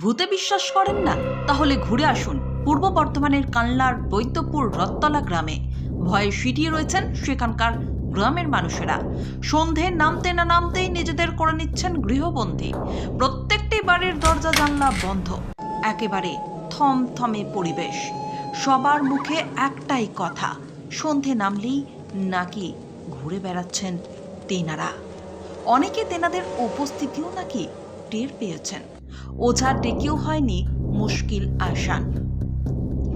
ভূতে বিশ্বাস করেন না? তাহলে ঘুরে আসুন পূর্ব বর্ধমানের কানলার বৈদ্যপুর রত্তলা গ্রামে। ভয়ে সিটিয়ে রয়েছেন সেখানকার গ্রামের মানুষেরা। সন্ধে নামতে না নামতেই নিজেদের করে নিচ্ছেন গৃহবন্দী। প্রত্যেকটি বাড়ির দরজা জানলা বন্ধ। একেবারে থমথমে পরিবেশ। সবার মুখে একটাই কথা, সন্ধে নামলেই নাকি ঘুরে বেড়াচ্ছেন তেনারা। অনেকে তেনাদের উপস্থিতিও নাকি টের পেয়েছেন। ওঝা ডেকেও হয়নি মুশকিল আসান।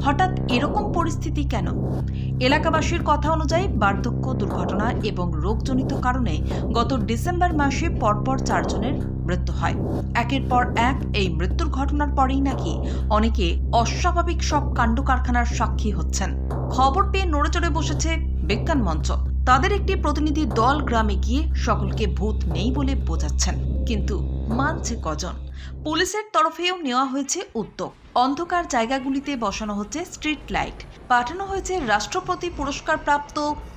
হঠাৎ এরকম পরিস্থিতি কেন? এলাকাবাসীর কথা অনুযায়ী বার্ধক্য, দুর্ঘটনা এবং রোগজনিত কারণে গত ডিসেম্বর মাসে পরপর চারজনের মৃত্যু হয়। একের পর এক এই মৃত্যুর ঘটনার পরেই নাকি অনেকে অস্বাভাবিক সব কাণ্ড কারখানার সাক্ষী হচ্ছেন। খবর পেয়ে নড়ে চড়ে বসেছে বিজ্ঞান মঞ্চ। তাদের একটি প্রতিনিধি দল গ্রামে গিয়ে সকলকে ভূত নেই বলে বোঝাচ্ছেন। কিন্তু মানছে কজন? পুলিশের তরফেও নেওয়া হয়েছে উদ্যোগ। অন্ধকার জায়গাগুলিতে বসানো হচ্ছে স্ট্রিট লাইট। পাঠানো হয়েছে রাষ্ট্রপতি পুরস্কার প্রাপ্ত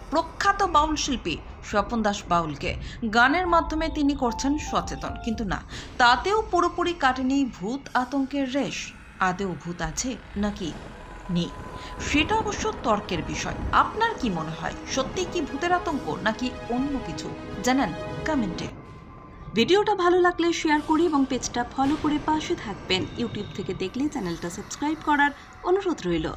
প্রখ্যাত বাউল শিল্পী স্বপন দাস বাউলকে। গানের মাধ্যমে তিনি করছেন সচেতন। কিন্তু না, তাতেও পুরোপুরি কাটেনি ভূত আতঙ্কের রেশ। আদেও ভূত আছে নাকি নেই। সেটা অবশ্য তর্কের বিষয়। আপনার কি মনে হয়? সত্যি কি ভূতের আতঙ্ক নাকি অন্য কিছু? জানান কমেন্টে। ভিডিওটা ভালো লাগলে শেয়ার করি এবং পেজটা ফলো করে পাশে থাকবেন। ইউটিউব থেকে দেখলে চ্যানেলটা সাবস্ক্রাইব করার অনুরোধ রইল।